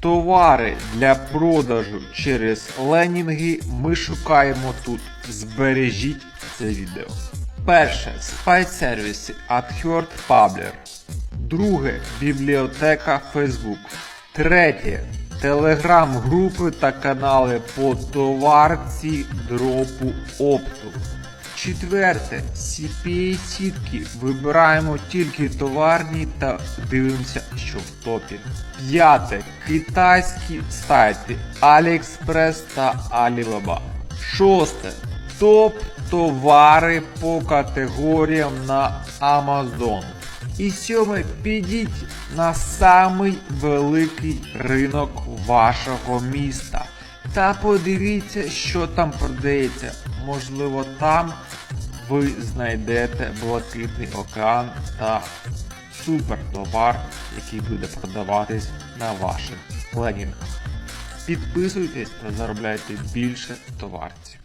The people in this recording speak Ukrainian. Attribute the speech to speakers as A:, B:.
A: Товари для продажу через ленінги ми шукаємо тут. Збережіть це відео. Перше спайсервіси at Third Pabler. Друге бібліотека Facebook. Третє телеграм-групи та канали по товарці дропу опту. Четверте CPA сітки. Вибираємо тільки товарні та дивимося, що в топі. П'яте китайські сайти AliExpress та Alibaba. Шосте топ товари по категоріям на Amazon. І сьоме підіть на самий великий ринок вашого міста. Та подивіться, що там продається. Можливо, там ви знайдете блакитний океан та супер товар, який буде продаватись на ваших ленінгах. Підписуйтесь та заробляйте більше товарців.